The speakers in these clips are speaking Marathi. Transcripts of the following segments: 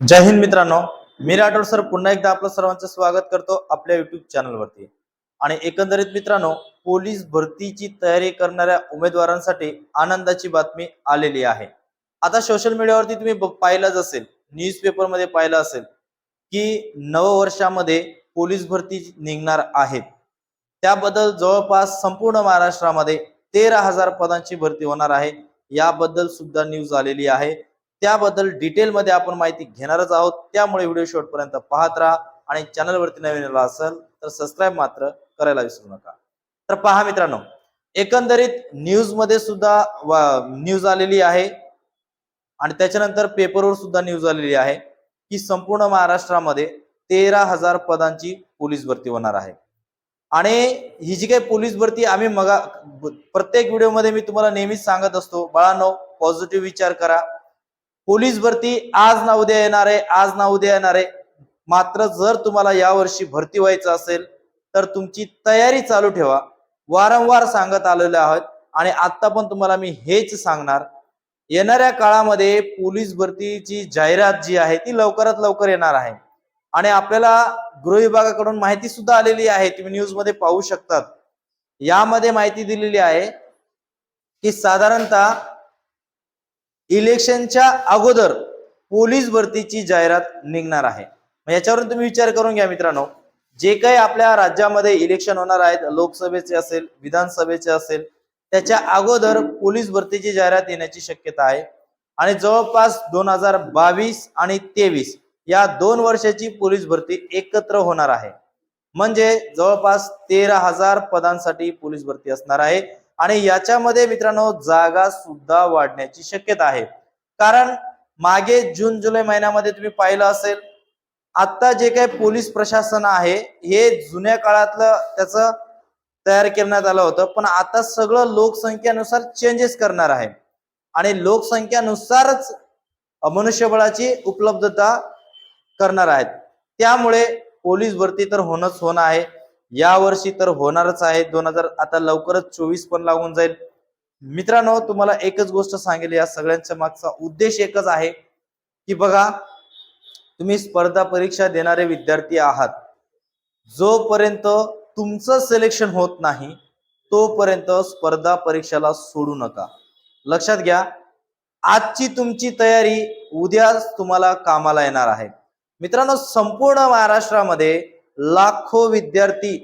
जय हिंद मित्रांनो मी राठोड सर. पुन्हा एकदा आपलं सर्वांचं स्वागत करतो आपल्या युट्यूब चॅनलवरती आणि एकंदरीत मित्रांनो पोलीस भरतीची तयारी करणाऱ्या उमेदवारांसाठी आनंदाची बातमी आलेली आहे. आता सोशल मीडियावरती तुम्ही पाहिलंच असेल न्यूजमध्ये पाहिलं असेल की नववर्षामध्ये पोलीस भरती निघणार आहेत. त्याबद्दल जवळपास संपूर्ण महाराष्ट्रामध्ये तेरा हजार पदांची भरती होणार आहे. याबद्दल सुद्धा न्यूज आलेली आहे. त्याबद्दल डिटेलमध्ये आपण माहिती घेणारच आहोत. त्यामुळे व्हिडिओ शेवटपर्यंत पाहत राहा आणि चॅनलवरती नवीन आला असेल तर सबस्क्राईब मात्र करायला विसरू नका. तर पहा मित्रांनो एकंदरीत न्यूजमध्ये सुद्धा न्यूज आलेली आहे. आणि त्याच्यानंतर पेपरवर सुद्धा न्यूज आलेली आहे की संपूर्ण महाराष्ट्रामध्ये तेरा हजार पदांची पोलीस भरती होणार आहे. आणि ही जी काही पोलीस भरती आम्ही मगा प्रत्येक व्हिडिओमध्ये मी तुम्हाला नेहमीच सांगत असतो. बाळांनो पॉझिटिव्ह विचार करा. पोलीस भरती आज ना उद्या येणार आहे आज ना उद्या येणार आहे. मात्र जर तुम्हाला यावर्षी भरती व्हायचं असेल तर तुमची तयारी चालू ठेवा. वारंवार सांगत आलेले आहोत आणि आता पण तुम्हाला मी हेच सांगणार. येणाऱ्या काळामध्ये पोलीस भरतीची जाहिरात जी आहे ती लवकरात लवकर येणार आहे. आणि आपल्याला गृह विभागाकडून माहिती सुद्धा आलेली आहे तुम्ही न्यूजमध्ये पाहू शकतात. यामध्ये माहिती दिलेली आहे की साधारणतः इलेक्शनच्या अगोदर पोलीस भरतीची जाहिरात निघणार आहे. मग याच्यावरून तुम्ही विचार करून घ्या मित्रांनो. जे काही आपल्या राज्यामध्ये इलेक्शन होणार आहेत लोकसभेचे असेल विधानसभेचे असेल त्याच्या अगोदर पोलीस भरतीची जाहिरात येण्याची शक्यता आहे. आणि जवळपास दोन हजार बावीस आणि तेवीस या दोन वर्षाची पोलीस भरती एकत्र होणार आहे. म्हणजे जवळपास तेरा हजार पदांसाठी पोलीस भरती असणार आहे. आणि याच्यामध्ये मित्रांनो जागा सुद्धा वाढण्याची शक्यता आहे. कारण मागे जून जुलै महिन्यामध्ये तुम्ही पाहिलं असेल आता जे काही पोलीस प्रशासन आहे हे जुन्या काळातलं त्याचं तयार करण्यात आलं होतं पण आता सगळं लोकसंख्येनुसार चेंजेस करणार आहे. आणि लोकसंख्यानुसारच मनुष्यबळाची उपलब्धता करणार आहेत. त्यामुळे पोलीस भरती तर होणंच होणं आहे. या वर्षी तर होणारच आहे. दोन हजार आता लवकरच चोवीस पण लागून जाईल. मित्रांनो तुम्हाला एकच गोष्ट सांगेल या सगळ्यांच्या मागचा उद्देश एकच आहे की बघा तुम्ही स्पर्धा परीक्षा देणारे विद्यार्थी आहात. जोपर्यंत तुमचं सिलेक्शन होत नाही तोपर्यंत स्पर्धा परीक्षेला सोडू नका. लक्षात घ्या आजची तुमची तयारी उद्याच तुम्हाला कामाला येणार आहे. मित्रांनो संपूर्ण महाराष्ट्रामध्ये लाखो विद्यार्थी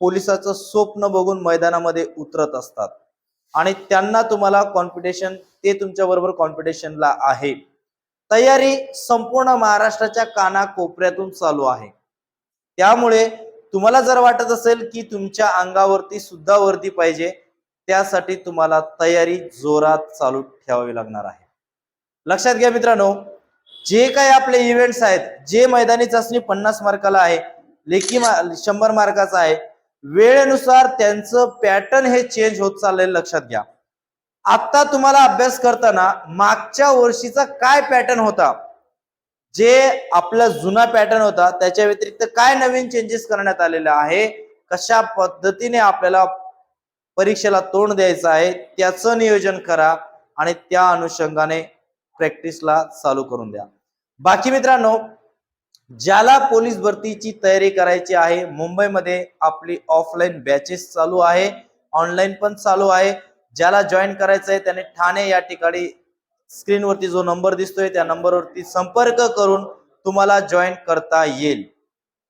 पोलिसाचं स्वप्न बघून मैदानामध्ये उतरत असतात. आणि त्यांना तुम्हाला कॉम्पिटिशन ते तुमच्या बरोबर कॉम्पिटिशनला आहे. तयारी संपूर्ण महाराष्ट्राच्या कानाकोपऱ्यातून चालू आहे. त्यामुळे तुम्हाला जर वाटत असेल की तुमच्या अंगावरती सुद्धा वर्दी पाहिजे त्यासाठी तुम्हाला तयारी जोरात चालू ठेवावी लागणार आहे. लक्षात घ्या मित्रांनो जे काही आपले इव्हेंट्स आहेत जे मैदानी चाचणी पन्नास मार्काला आहे लेखी मा- शंभर मार्काचा आहे. वेळेनुसार त्यांचं पॅटर्न हे चेंज होत चाललेलं लक्षात घ्या. आता तुम्हाला अभ्यास करताना मागच्या वर्षीचा काय पॅटर्न होता? जे आपला जुना पॅटर्न होता त्याच्या व्यतिरिक्त काय नवीन चेंजेस करण्यात आलेले आहे? कशा पद्धतीने आपल्याला परीक्षेला तोंड द्यायचं आहे? त्याचं नियोजन करा आणि त्या अनुषंगाने प्रॅक्टिसला चालू करून द्या. बाकी मित्रांनो ज्याला पोलीस भरतीची तयारी करायची आहे मुंबईमध्ये आपली ऑफलाईन बॅचेस चालू आहे ऑनलाईन पण चालू आहे. ज्याला जॉईन करायचं आहे त्याने ठाणे या ठिकाणी स्क्रीनवरती जो नंबर दिसतोय त्या नंबरवरती संपर्क करून तुम्हाला जॉईन करता येईल.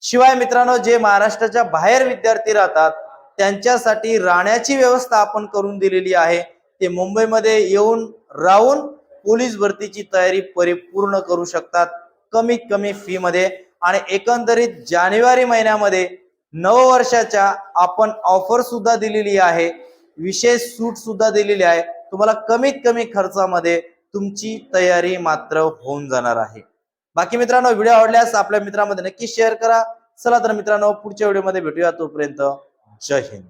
शिवाय मित्रांनो जे महाराष्ट्राच्या बाहेर विद्यार्थी राहतात त्यांच्यासाठी राहण्याची व्यवस्था आपण करून दिलेली आहे. ते मुंबईमध्ये येऊन राहून पोलीस भरतीची तयारी परिपूर्ण करू शकतात. कमीत कमी फी मध्ये आणि एकंदरीत जानेवारी महिन्यामध्ये नववर्षाच्या आपण ऑफर सुद्धा दिलेली आहे. विशेष सूट सुद्धा दिलेली आहे. तुम्हाला कमीत कमी खर्चामध्ये तुमची तयारी मात्र होऊन जाणार आहे. बाकी मित्रांनो व्हिडिओ आवडल्यास आपल्या मित्रांमध्ये नक्की शेअर करा. चला तर मित्रांनो पुढच्या व्हिडिओमध्ये भेटूया तोपर्यंत. जय हिंद.